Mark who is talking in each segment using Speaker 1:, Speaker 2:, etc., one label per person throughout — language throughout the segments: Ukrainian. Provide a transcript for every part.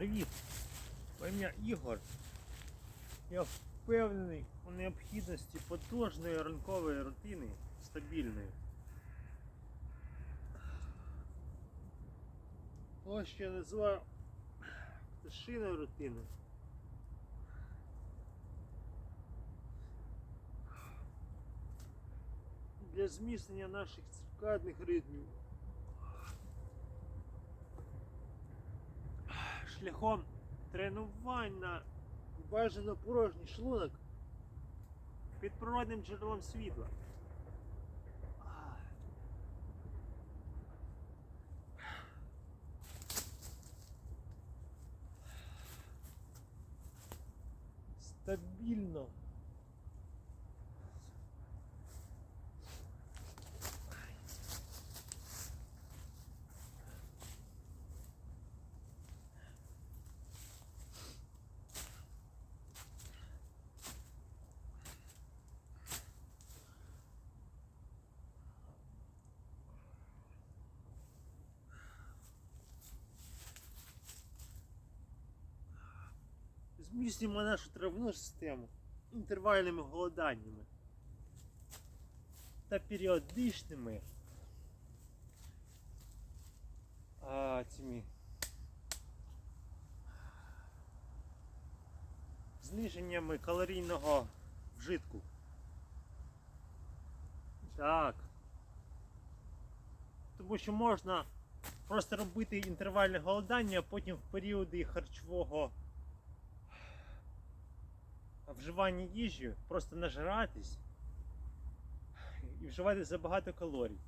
Speaker 1: Привіт! Моє ім'я Ігор. Я впевнений у необхідності потужної ранкової рутини стабільної. Ось що я називаю пташиною рутиною. Для зміцнення наших циркадних ритмів. Шляхом тренувань на бажано порожній шлунок під природним джерелом світла. Стабільно. Зміцнюємо нашу травну систему інтервальними голоданнями та періодичними а, цими зниженнями калорійного вжитку. Так. Тому що можна просто робити інтервальне голодання, а потім в періоди харчового вживання їжі, просто нажиратись і вживати забагато калорій.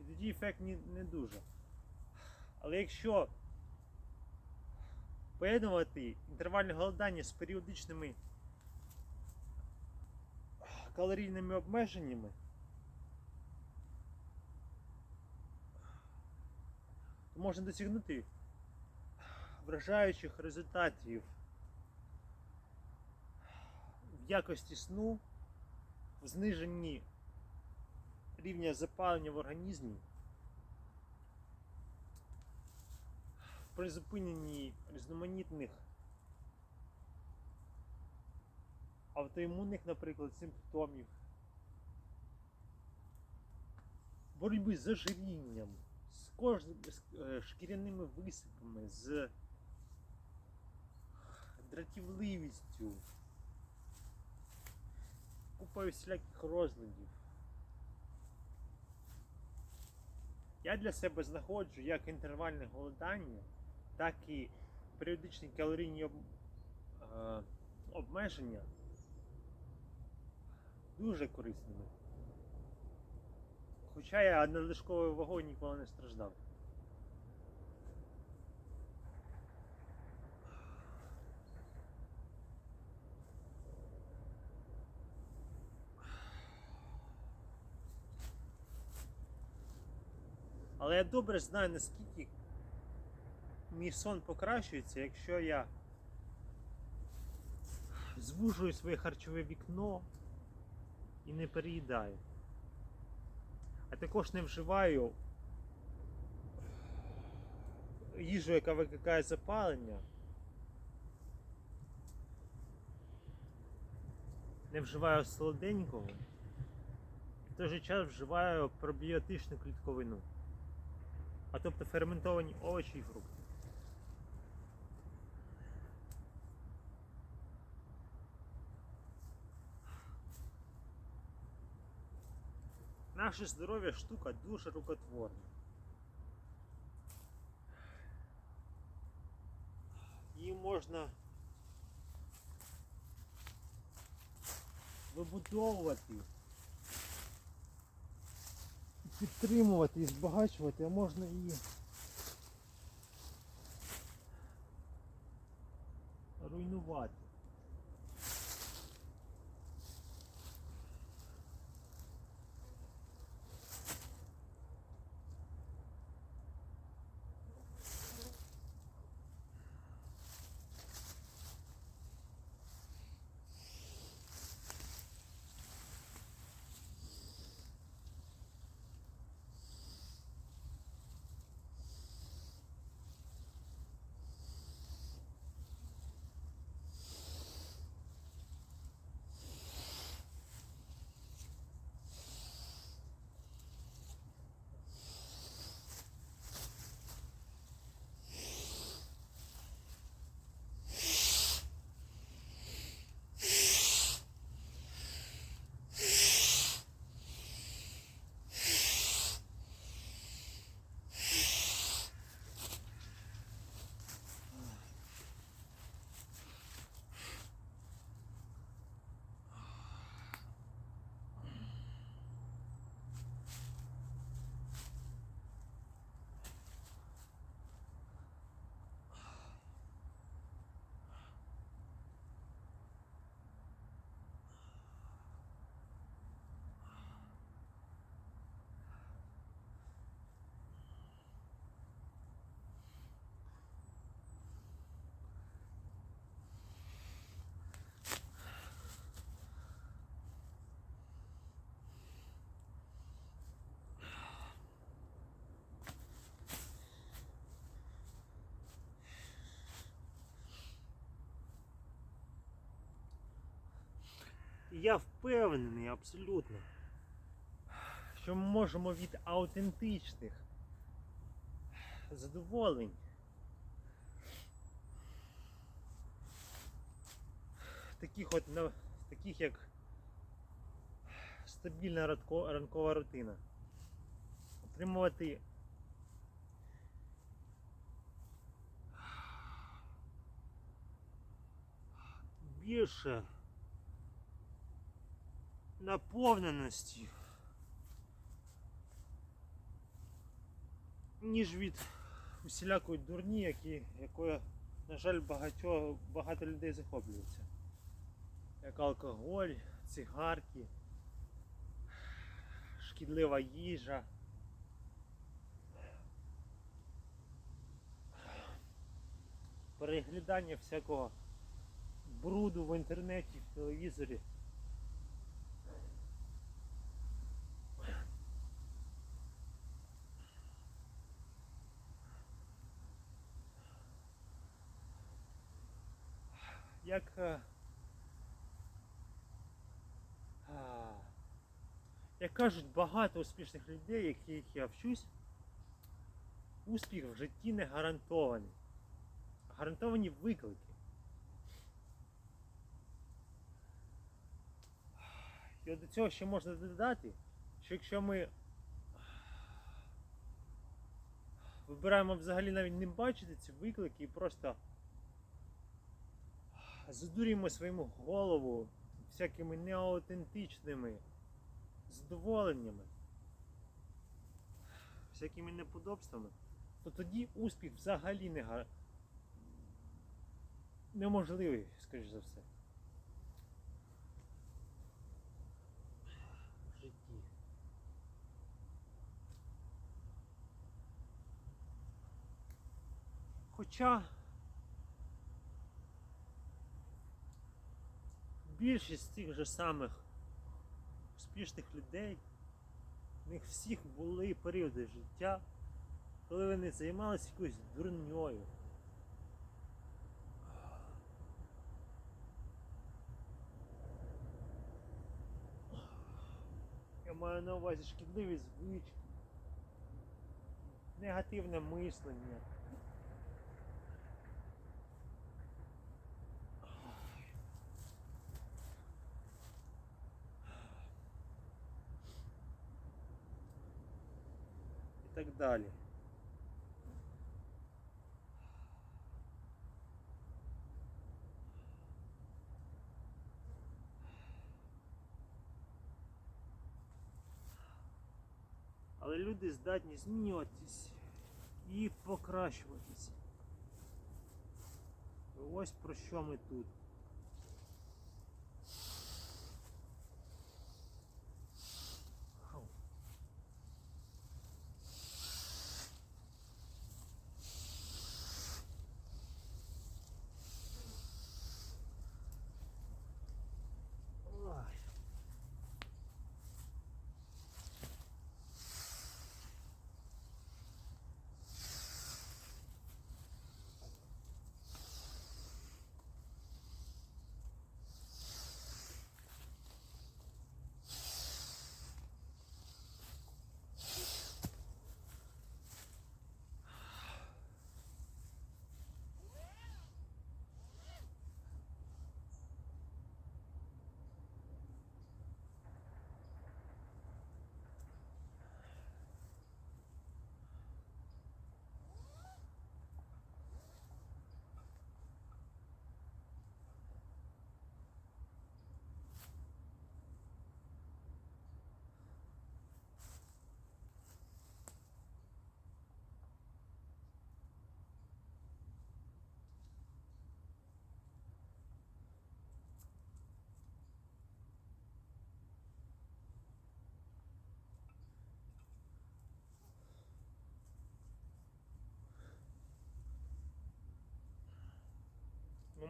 Speaker 1: І тоді ефект не дуже. Але якщо поєднувати інтервальне голодання з періодичними калорійними обмеженнями, то можна досягнути вражаючих результатів якості сну, в зниженні рівня запалення в організмі, в призупиненні різноманітних автоімунних, наприклад, симптомів, боротьби з ожирінням, з, кож... е, шкіряними висипами, з дратівливістю купою всіляких розладів. Я для себе знаходжу як інтервальне голодання, так і періодичні калорійні об... е... обмеження дуже корисними. Хоча я надлишковою вагою ніколи не страждав. Але я добре знаю, наскільки мій сон покращується, якщо я звужую своє харчове вікно і не переїдаю. А також не вживаю їжу, яка викликає запалення. Не вживаю солоденького, в той же час вживаю пробіотичну клітковину а тобто ферментовані овочі і фрукти. Наше здоров'я штука дуже рукотворна. Її можна вибудовувати Підтримувати і збагачувати, а можна і руйнувати. Я впевнений абсолютно, що ми можемо від аутентичних задоволень таких от таких як стабільна ранкова рутина. Отримувати більше наповненості, ніж від усілякої дурні, які, якою, на жаль, багато, багато людей захоплюються. Як алкоголь, цигарки, шкідлива їжа. Переглядання всякого бруду в інтернеті, в телевізорі. Як, е, як кажуть багато успішних людей, яких я вчусь, успіх в житті не гарантований. Гарантовані виклики. І до цього ще можна додати, що якщо ми вибираємо взагалі навіть не бачити ці виклики і просто задурюємо своєму голову всякими неаутентичними задоволеннями, всякими неподобствами, то тоді успіх взагалі не гар... неможливий, скоріш за все. В житті. Хоча більшість тих же самих успішних людей, в них всіх були періоди життя, коли вони займалися якоюсь дурньою. Я маю на увазі шкідливі звички, негативне мислення. так далі. Але люди здатні змінюватись і покращуватись. І Ось про що ми тут.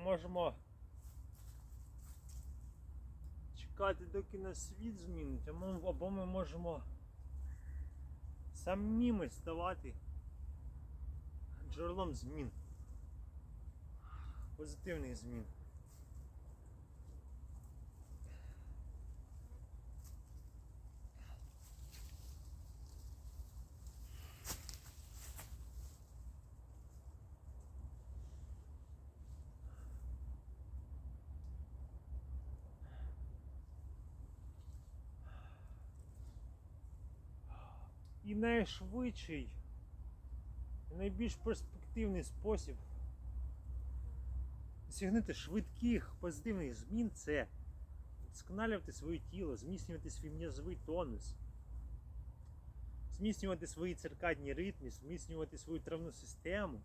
Speaker 1: Можемо чекати, доки нас світ змінить, або ми можемо самими ставати джерелом змін. Позитивних змін. І найшвидший, і найбільш перспективний спосіб досягнути швидких позитивних змін це вдосконалювати своє тіло, зміцнювати свій м'язовий тонус, зміцнювати свої циркадні ритми, зміцнювати свою травну систему,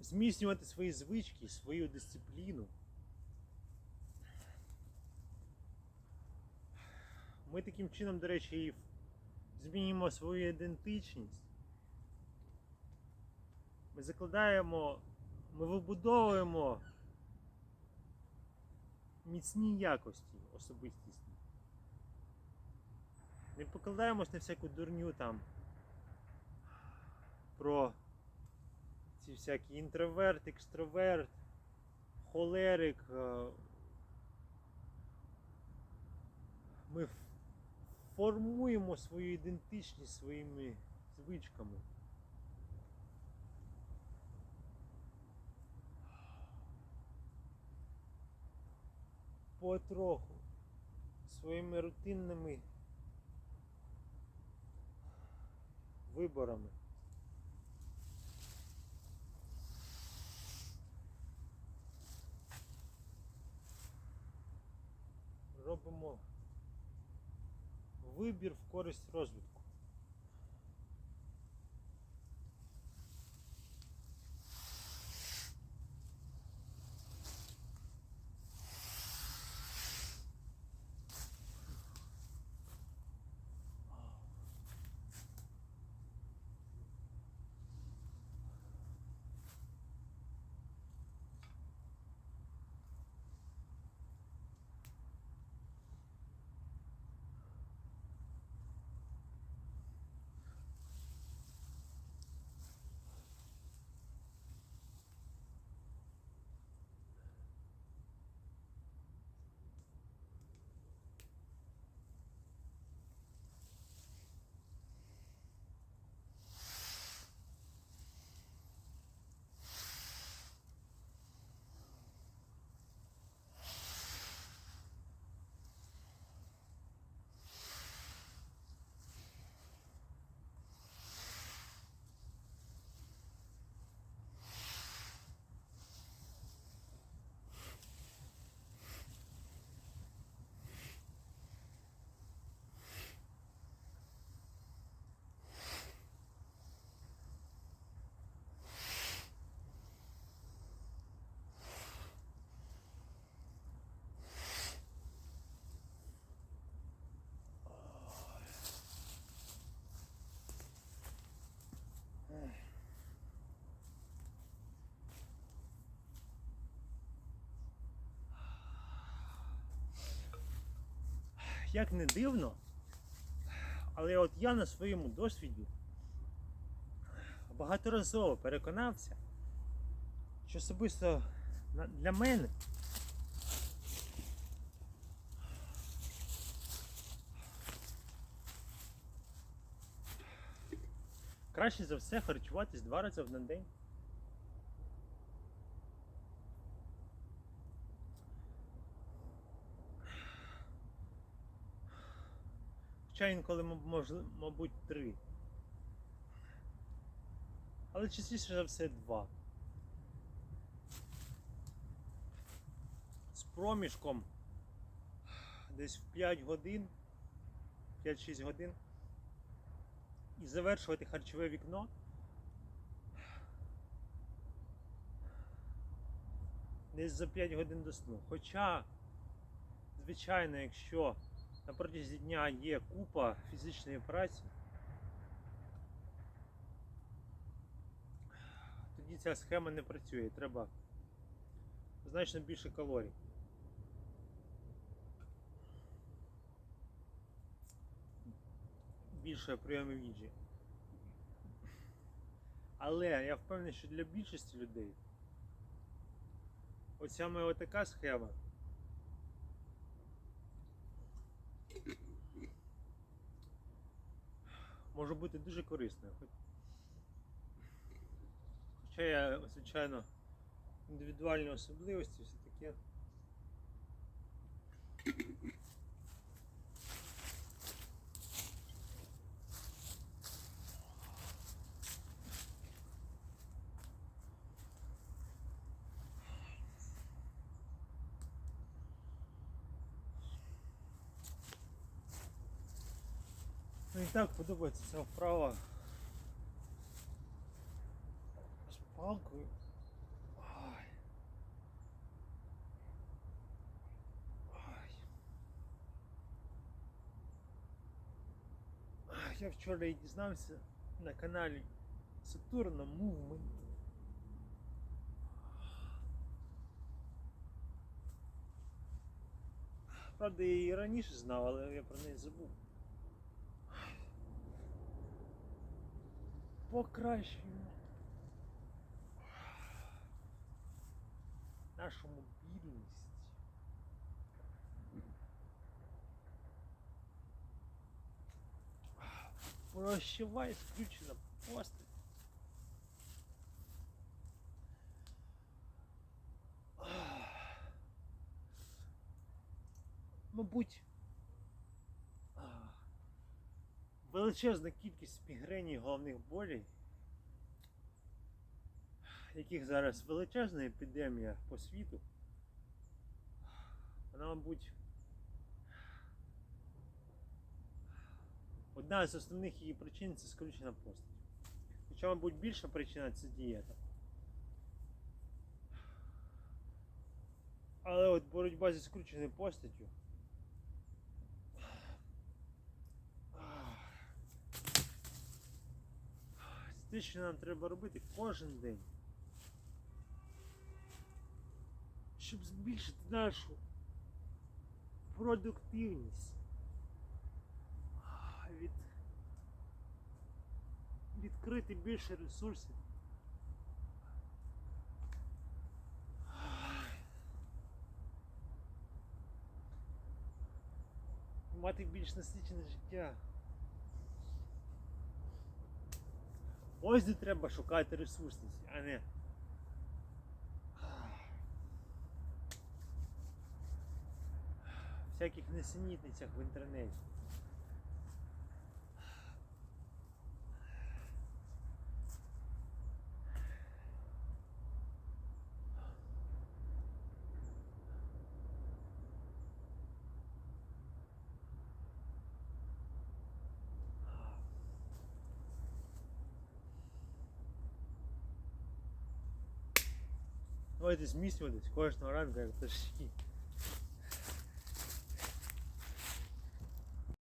Speaker 1: зміцнювати свої звички, свою дисципліну. Ми таким чином, до речі, і змінюємо свою ідентичність. Ми закладаємо, ми вибудовуємо міцні якості особистісні. Не покладаємось на всяку дурню там про ці всякі інтроверт, екстроверт, холерик. е, Ми формуємо свою ідентичність своїми звичками. Потроху своїми рутинними виборами. Робимо вибір в користь розвитку. Як не дивно, але от я на своєму досвіді багаторазово переконався, що особисто для мене краще за все харчуватись два рази на день. Хоча інколи, маб- мабуть, три. Але частіше за все два. З проміжком десь в 5 годин, 5-6 годин. І завершувати харчове вікно. Десь за 5 годин до сну. Хоча, звичайно, якщо на протязі дня є купа фізичної праці, тоді ця схема не працює. Треба значно більше калорій. Більше прийомів їжі. Але я впевнений, що для більшості людей ось саме отака схема може бути дуже корисною. Хоч- Хоча я, звичайно, індивідуальні особливості все таке. так подобається ця вправа. З палкою. Ай. Ай. Ай, Я вчора і дізнався на каналі Saturn Movement. Правда, я її раніше знав, але я про неї забув. Покращуємо нашу мобільність. Прощавай, включена постать. Мабуть, величезна кількість мігрені головних болей, яких зараз величезна епідемія по світу, вона, мабуть, одна з основних її причин це скручена постать. Хоча, мабуть, більша причина це дієта. Але от боротьба зі скрученою постаттю. Це те, що нам треба робити кожен день. Щоб збільшити нашу продуктивність. Від... Відкрити більше ресурсів. Мати більш насичене життя. Ось де треба шукати ресурсність, а не. Всяких несенітницях в інтернеті. Давайте зміцнюватись кожного ранку, як пташки.